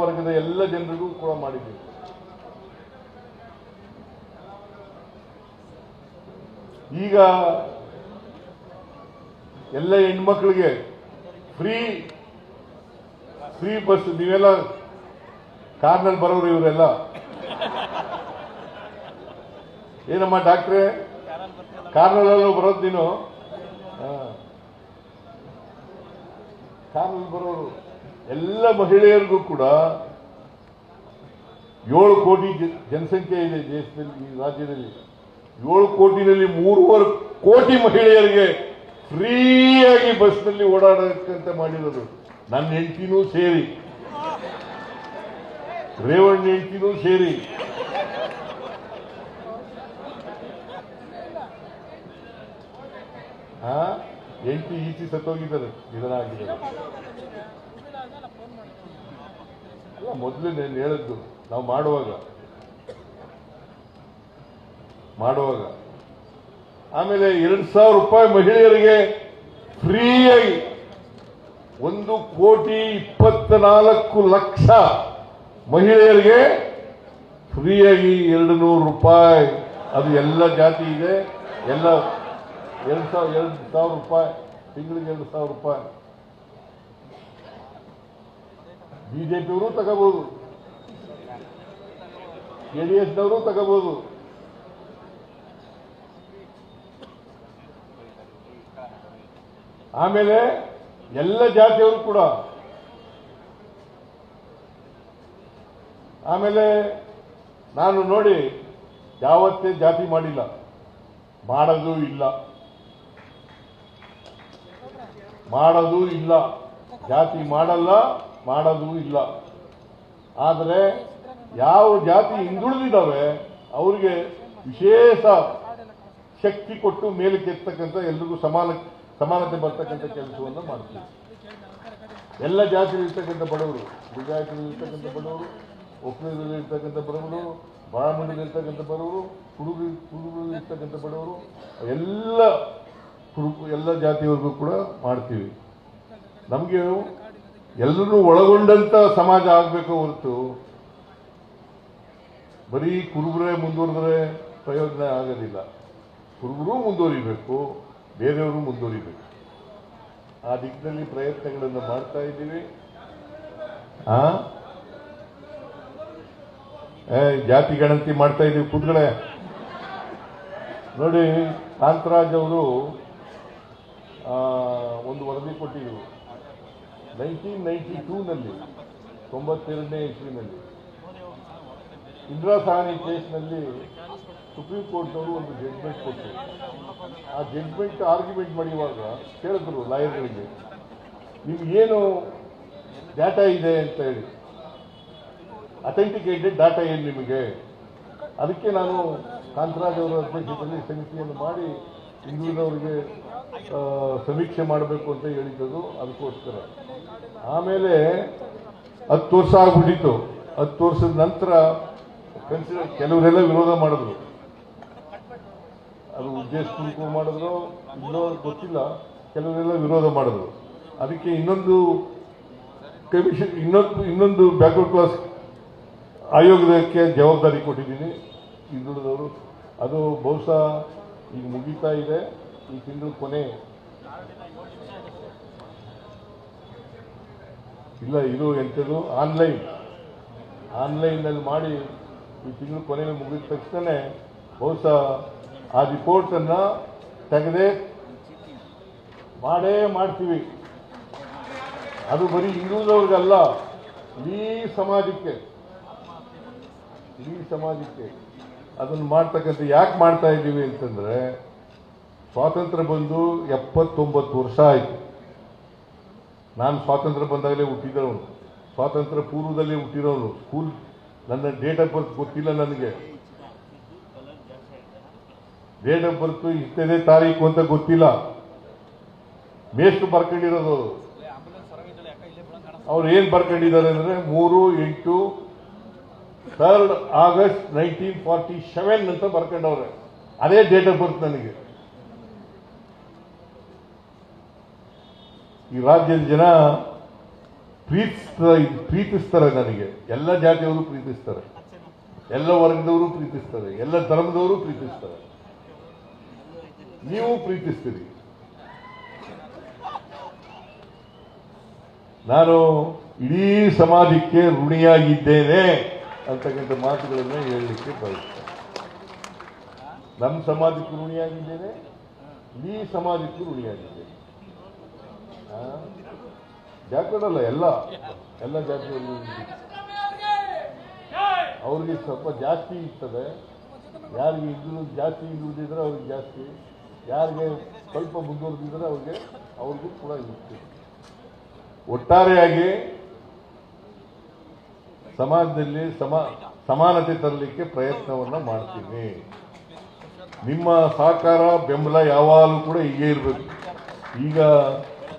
ವರ್ಗದ ಎಲ್ಲ ಜನರಿಗೂ ಕೂಡ ಮಾಡಿದ್ದೀವಿ. ಈಗ ಎಲ್ಲ ಹೆಣ್ಮಕ್ಳಿಗೆ ಫ್ರೀ ಫ್ರೀ ಬಸ್, ನೀವೆಲ್ಲ ಕಾರ್ನಲ್ಲಿ ಬರೋರು ಇವರೆಲ್ಲ. ಏನಮ್ಮ ಡಾಕ್ಟ್ರೆ? ಕಾರ್ನಲ್ಲೆಲ್ಲ ಬರೋದು ನೀನು. ಕಾರ್ನಲ್ಲಿ ಬರೋರು. ಎಲ್ಲ ಮಹಿಳೆಯರಿಗೂ ಕೂಡ ಏಳು ಕೋಟಿ ಜನಸಂಖ್ಯೆ ಇದೆ ದೇಶದಲ್ಲಿ, ಈ ರಾಜ್ಯದಲ್ಲಿ. ಏಳು ಕೋಟಿನಲ್ಲಿ ಮೂರುವರೆ ಕೋಟಿ ಮಹಿಳೆಯರಿಗೆ ಫ್ರೀಯಾಗಿ ಬಸ್ನಲ್ಲಿ ಓಡಾಡಕ್ಕಂತ ಮಾಡಿರೋದು. ನನ್ನ ಹೆಂಡತಿನೂ ಸೇರಿ. ರೇವಣ್ಣ ಹೆಂಡತಿನೂ ಸೇರಿ. ಹೆಂಡತಿ ಈಚಿ ಸತ್ತೋಗಿದ್ದಾರೆ. ನಿಧನ ಆಗಿದ್ದಾರೆ. ಅಲ್ಲ ಮೊದಲು ನಾನು ಹೇಳಿದ್ದು ನಾವು ಮಾಡುವಾಗ. ಮಾಡುವಾಗ. ಆಮೇಲೆ ಎರಡು ಸಾವಿರ ರೂಪಾಯಿ ಮಹಿಳೆಯರಿಗೆ ಫ್ರೀಯಾಗಿ ಒಂದು ಕೋಟಿ ಇಪ್ಪತ್ನಾಲ್ಕು ಲಕ್ಷ ಮಹಿಳೆಯರಿಗೆ ಫ್ರೀಯಾಗಿ ಎರಡು ನೂರು ರೂಪಾಯಿ. ಅದು ಎಲ್ಲ ಜಾತಿ ಇದೆ. ಎಲ್ಲ ಎರಡು ಸಾವಿರ ಎರಡು ಸಾವಿರ ರೂಪಾಯಿ, ತಿಂಗಳಿಗೆ ಎರಡು ಸಾವಿರ ರೂಪಾಯಿ. ಬಿಜೆಪಿಯವರು ತಗೋಬಹುದು ಜೆಡಿಎಸ್ನವರು ತಗೋಬಹುದು ಆಮೇಲೆ ಎಲ್ಲ ಜಾತಿಯವರು ಕೂಡ. ಆಮೇಲೆ ನಾನು ನೋಡಿ ಯಾವತ್ತೇ ಜಾತಿ ಮಾಡಿಲ್ಲ. ಮಾಡೋದು ಇಲ್ಲ. ಮಾಡೋದು ಇಲ್ಲ. ಜಾತಿ ಮಾಡಲ್ಲ. ಮಾಡೋದು ಇಲ್ಲ. ಆದರೆ ಯಾವ ಜಾತಿ ಹಿಂದುಳಿದಿದ್ದಾವೆ, ಅವರಿಗೆ ವಿಶೇಷ ಶಕ್ತಿ ಕೊಟ್ಟು ಮೇಲಕ್ಕೆ ಎತ್ತಕ್ಕಂಥ ಎಲ್ರಿಗೂ ಸಮಾನ, ಸಮಾನತೆ ಬರ್ತಕ್ಕಂಥ ಕೆಲಸವನ್ನು ಮಾಡ್ತೀವಿ. ಎಲ್ಲ ಜಾತಿಯಲ್ಲಿರ್ತಕ್ಕಂಥ ಬಡವರು ಗುಜರಾತಿನಲ್ಲಿರ್ತಕ್ಕಂಥ ಬಡವರು ಒಕ್ಕಲಿಗರಲ್ಲಿರ್ತಕ್ಕಂಥ ಬಡವರು ಬ್ರಾಹ್ಮಣರಲ್ಲಿರ್ತಕ್ಕಂಥ ಬಡವರು ಕುಡುಗು ಕುಡುಗರಲ್ಲಿರ್ತಕ್ಕಂಥ ಬಡವರು, ಎಲ್ಲ ಎಲ್ಲ ಜಾತಿಯವರೆಗೂ ಕೂಡ ಮಾಡ್ತೀವಿ. ನಮಗೆ ಎಲ್ಲರೂ ಒಳಗೊಂಡಂತ ಸಮಾಜ ಆಗಬೇಕು ಹೊರತು ಬರೀ ಕುರುಬರೇ ಮುಂದುವರೆದ್ರೆ ಪ್ರಯೋಜನ ಆಗೋದಿಲ್ಲ. ಕುರುಬರು ಮುಂದುವರಿಬೇಕು, ಬೇರೆಯವರು ಮುಂದುವರಿಬೇಕು. ಆ ದಿಕ್ಕಿನಲ್ಲಿ ಪ್ರಯತ್ನಗಳನ್ನು ಮಾಡ್ತಾ ಇದ್ದೀವಿ. ಆ? ಜಾತಿ ಗಣತಿ ಮಾಡ್ತಾ ಇದ್ದೀವಿ ಕೂತ್ಗಡೆ ನೋಡಿ, ಕಾಂತರಾಜ್ ಅವರು ಒಂದು ವರದಿ ಕೊಟ್ಟಿದ್ರು. ನೈನ್ಟೀನ್ ನೈಂಟಿ ಟೂನಲ್ಲಿ ತೊಂಬತ್ತೆರಡನೇ ಇಸ್ವಿನಲ್ಲಿ. ಇಂದಿರಾ ಸಹಾನಿ ಕೇಸ್ನಲ್ಲಿ ಸುಪ್ರೀಂ ಕೋರ್ಟ್ನವರು ಒಂದು ಜಡ್ಜ್ಮೆಂಟ್ ಕೊಟ್ಟರು. ಆ ಜಡ್ಜ್ಮೆಂಟ್ ಆರ್ಗ್ಯುಮೆಂಟ್ ಮಾಡುವಾಗ ಕೇಳಿದ್ರು ಲಾಯರ್ಗಳಿಗೆ ನಿಮ್ಗೇನು ಡಾಟಾ ಇದೆ ಅಂತ ಹೇಳಿ. ಅಥೆಂಟಿಕೇಟೆಡ್ ಡಾಟಾ ಏನು ನಿಮಗೆ? ಅದಕ್ಕೆ ನಾನು ಕಾಂತರಾಜ್ ಅವರ ಅಧ್ಯಕ್ಷತೆಯಲ್ಲಿ ಸಮಿತಿಯನ್ನು ಮಾಡಿ ಆ, ಸಮೀಕ್ಷೆ ಮಾಡಬೇಕು ಅಂತ ಹೇಳಿದ್ದು ಅದಕ್ಕೋಸ್ಕರ. ಆಮೇಲೆ ಹತ್ತು ವರ್ಷ ಆಗ್ಬಿಟ್ಟಿತ್ತು. ಹತ್ತು ವರ್ಷದ ನಂತರ ಕನ್ಸಿಡರ್ ಕೆಲವರೆಲ್ಲ ವಿರೋಧ ಮಾಡಿದ್ರು. ಅದು ಉದ್ದೇಶಪೂರ್ವಕ ಮಾಡಿದ್ರು ಇನ್ನೋ ಗೊತ್ತಿಲ್ಲ, ಕೆಲವರೆಲ್ಲ ವಿರೋಧ ಮಾಡಿದ್ರು. ಅದಕ್ಕೆ ಇನ್ನೊಂದು ಕಮಿಷನ್, ಇನ್ನೊಂದು ಇನ್ನೊಂದು ಬ್ಯಾಕ್ವರ್ಡ್ ಕ್ಲಾಸ್ ಆಯೋಗಕ್ಕೆ ಜವಾಬ್ದಾರಿ ಕೊಟ್ಟಿದ್ದೀನಿ. ಹಿಂದುಳಿದವರು ಅದು ಬಹುಶಃ ಈಗ ಮುಗಿತಾ ಇದೆ. ಈ ತಿಂಗಳು ಕೊನೆ. ಇಲ್ಲ, ಇದು ಎಂಥದ್ದು? ಆನ್ಲೈನ್. ಆನ್ಲೈನಲ್ಲಿ ಮಾಡಿ ಈ ತಿಂಗಳು ಕೊನೆ ಮುಗಿದ ತಕ್ಷಣ ಬಹುಶಃ ಆ ರಿಪೋರ್ಟನ್ನು ತೆಗೆದೇ ಮಾಡೇ ಮಾಡ್ತೀವಿ. ಅದು ಬರೀ ಹಿಂದೂದವ್ರಿಗಲ್ಲ ಇಡೀ ಸಮಾಜಕ್ಕೆ. ಇಡೀ ಸಮಾಜಕ್ಕೆ. ಅದನ್ನು ಮಾಡ್ತಕ್ಕಂಥ ಯಾಕೆ ಮಾಡ್ತಾ ಇದ್ದೀವಿ ಅಂತಂದ್ರೆ ಸ್ವಾತಂತ್ರ್ಯ ಬಂದು ಎಪ್ಪತ್ತೊಂಬತ್ತು ವರ್ಷ ಆಯಿತು. ನಾನು ಸ್ವಾತಂತ್ರ್ಯ ಬಂದಾಗಲೇ ಹುಟ್ಟಿದವನು. ಸ್ವಾತಂತ್ರ್ಯ ಪೂರ್ವದಲ್ಲೇ ಹುಟ್ಟಿರೋನು ಸ್ಕೂಲ್, ನನ್ನ ಡೇಟ್ ಆಫ್ ಬರ್ತ್ ಗೊತ್ತಿಲ್ಲ ನನಗೆ. ಡೇಟ್ ಆಫ್ ಬರ್ತ್ ಇಷ್ಟದೇ ತಾರೀಕು ಅಂತ ಗೊತ್ತಿಲ್ಲ. ಮೇಷ್ಟು ಬರ್ಕೊಂಡಿರೋದು. ಅವ್ರು ಏನ್ ಬರ್ಕೊಂಡಿದ್ದಾರೆ ಅಂದ್ರೆ ಮೂರು, ಎಂಟು third August nineteen forty seven ಅಂತ ಬರ್ಕೊಂಡವ್ರೆ. ಅದೇ ಡೇಟ್ ಆಫ್ ಬರ್ತ್ ನನಗೆ. ಈ ರಾಜ್ಯದ ಜನ ಪ್ರೀತಿಸ್ತಾರೆ ಪ್ರೀತಿಸ್ತಾರೆ ನನಗೆ. ಎಲ್ಲ ಜಾತಿಯವರು ಪ್ರೀತಿಸ್ತಾರೆ. ಎಲ್ಲ ವರ್ಗದವರು ಪ್ರೀತಿಸ್ತಾರೆ. ಎಲ್ಲ ಧರ್ಮದವರು ಪ್ರೀತಿಸ್ತಾರೆ. ನೀವು ಪ್ರೀತಿಸ್ತೀರಿ. ನಾನು ಇಡೀ ಸಮಾಜಕ್ಕೆ ಋಣಿಯಾಗಿದ್ದೇನೆ ಅಂತಕ್ಕಂಥ ಮಾತುಗಳನ್ನು ಹೇಳಲಿಕ್ಕೆ ಬಯಸ್ತೇನೆ. ನಮ್ಮ ಸಮಾಜಕ್ಕೂ ಋಣಿಯಾಗಿದ್ದೇನೆ, ಇಡೀ ಸಮಾಜಕ್ಕೂ ಋಣಿಯಾಗಿದ್ದೇನೆ. ಜಾತಿಗಳಲ್ಲ ಎಲ್ಲ ಎಲ್ಲ ಜಾತಿಗಳು ಅವ್ರಿಗೆ ಸ್ವಲ್ಪ ಜಾಸ್ತಿ ಇರ್ತದೆ. ಯಾರಿಗೆ ಇದ್ರು ಜಾಸ್ತಿ ಇರುವುದಿದ್ರೆ ಅವ್ರಿಗೆ ಜಾಸ್ತಿ. ಯಾರಿಗೆ ಸ್ವಲ್ಪ ಮುಂದುವರೆದಿದ್ರೆ ಅವ್ರಿಗೆ, ಅವ್ರಿಗೂ ಕೂಡ ಇರುತ್ತೆ. ಒಟ್ಟಾರೆಯಾಗಿ ಸಮಾಜದಲ್ಲಿ ಸಮ, ಸಮಾನತೆ ತರಲಿಕ್ಕೆ ಪ್ರಯತ್ನವನ್ನು ಮಾಡ್ತೀನಿ. ನಿಮ್ಮ ಸಹಕಾರ ಬೆಂಬಲ ಯಾವಾಗಲೂ ಕೂಡ ಹೀಗೆ ಇರಬೇಕು. ಈಗ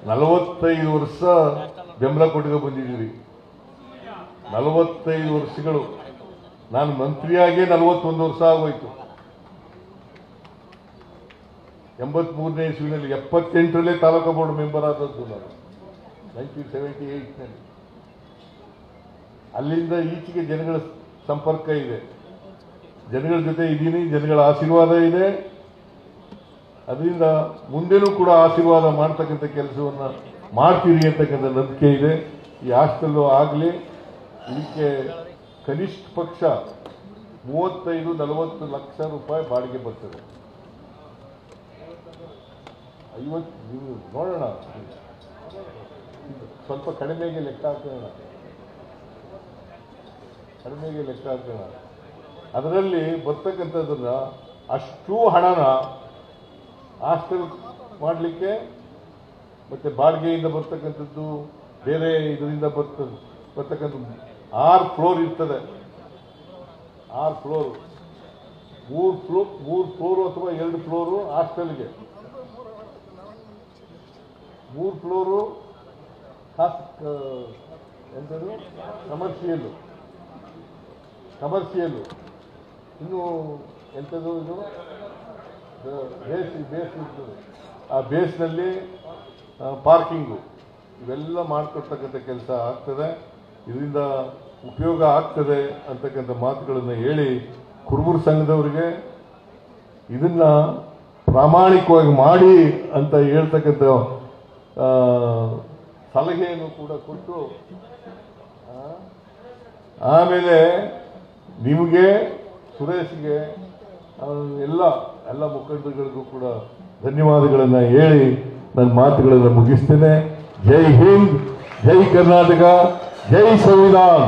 ನಲವತ್ತೈದು ವರ್ಷ ಬೆಂಬಲ ಕೊಟ್ಟಿಗೆ ಬಂದಿದ್ದೀರಿ ನಲವತ್ತೈದು ವರ್ಷಗಳು. ನಾನು ಮಂತ್ರಿಯಾಗೇ ನಲವತ್ತೊಂದು ವರ್ಷ ಆಗೋಯ್ತು. ಎಂಬತ್ಮೂರನೇ ಇಸ್ವಿನಲ್ಲಿ ಎಪ್ಪತ್ತೆಂಟರಲ್ಲೇ ತಾಲೂಕು ಬೋರ್ಡ್ ಮೆಂಬರ್ ಆದದ್ದು ನಾನು. ನೈನ್ಟೀನ್ ಸೆವೆಂಟಿ ಏಯ್ಟ್ನಲ್ಲಿ ಅಲ್ಲಿಂದ ಈಚೆಗೆ ಜನಗಳ ಸಂಪರ್ಕ ಇದೆ. ಜನಗಳ ಜೊತೆ ಇದ್ದೀನಿ, ಜನಗಳ ಆಶೀರ್ವಾದ ಇದೆ. ಅದರಿಂದ ಮುಂದೆನೂ ಕೂಡ ಆಶೀರ್ವಾದ ಮಾಡ್ತಕ್ಕಂಥ ಕೆಲಸವನ್ನ ಮಾಡ್ತೀರಿ ಅಂತಕ್ಕಂಥ ನಂಬಿಕೆ ಇದೆ. ಈ ಹಾಸ್ಟೆಲ್ಲು ಆಗಲಿ ಇದಕ್ಕೆ ಕನಿಷ್ಠ ಪಕ್ಷ ಮೂವತ್ತೈದು, ನಲವತ್ತು ಲಕ್ಷ ರೂಪಾಯಿ ಬಾಡಿಗೆ ಬರ್ತದೆ. ಐವತ್ತು, ನೀವು ನೋಡೋಣ. ಸ್ವಲ್ಪ ಕಡಿಮೆಗೆ ಲೆಕ್ಕ ಹಾಕೋಣ. ಕಡಿಮೆಗೆ ಲೆಕ್ಕ ಹಾಕೋಣ. ಅದರಲ್ಲಿ ಬರ್ತಕ್ಕಂಥದ್ದನ್ನು ಅಷ್ಟು ಹಣನ ಹಾಸ್ಟೆಲ್ ಮಾಡಲಿಕ್ಕೆ, ಮತ್ತು ಬಾಡಿಗೆಯಿಂದ ಬರ್ತಕ್ಕಂಥದ್ದು, ಬೇರೆ ಇದರಿಂದ ಬರ್ತ, ಬರ್ತಕ್ಕಂಥದ್ದು, ಆರು ಫ್ಲೋರ್ ಇರ್ತದೆ. ಆರು ಫ್ಲೋರ್. ಮೂರು ಫ್ಲೋರ್ ಮೂರು ಫ್ಲೋರು ಅಥವಾ ಎರಡು ಫ್ಲೋರು ಹಾಸ್ಟೆಲ್ಗೆ. ಮೂರು ಫ್ಲೋರು ಎಂಥದ್ದು ಕಮರ್ಷಿಯಲ್ಲು. ಕಮರ್ಷಿಯಲ್ಲು. ಇನ್ನು ಎಂಥದ್ದು ಇದು? ಬೇಸ್ ಬೇಸ್ ಆ ಬೇಸ್ನಲ್ಲಿ ಪಾರ್ಕಿಂಗು, ಇವೆಲ್ಲ ಮಾಡಿಕೊಡ್ತಕ್ಕಂಥ ಕೆಲಸ ಆಗ್ತದೆ. ಇದರಿಂದ ಉಪಯೋಗ ಆಗ್ತದೆ ಅಂತಕ್ಕಂಥ ಮಾತುಗಳನ್ನು ಹೇಳಿ ಕುರುಬುರು ಸಂಘದವರಿಗೆ ಇದನ್ನ ಪ್ರಾಮಾಣಿಕವಾಗಿ ಮಾಡಿ ಅಂತ ಹೇಳ್ತಕ್ಕಂಥ ಸಲಹೆಯನ್ನು ಕೂಡ ಕೊಟ್ಟು ಆಮೇಲೆ ನಿಮಗೆ, ಸುರೇಶ್ಗೆ ಎಲ್ಲ ಎಲ್ಲ ಮುಖಂಡರುಗಳಿಗೂ ಕೂಡ ಧನ್ಯವಾದಗಳನ್ನು ಹೇಳಿ ನನ್ನ ಮಾತುಗಳನ್ನು ಮುಗಿಸ್ತೇನೆ. ಜೈ ಹಿಂದ್ ಜೈ ಕರ್ನಾಟಕ ಜೈ ಸಂವಿಧಾನ್.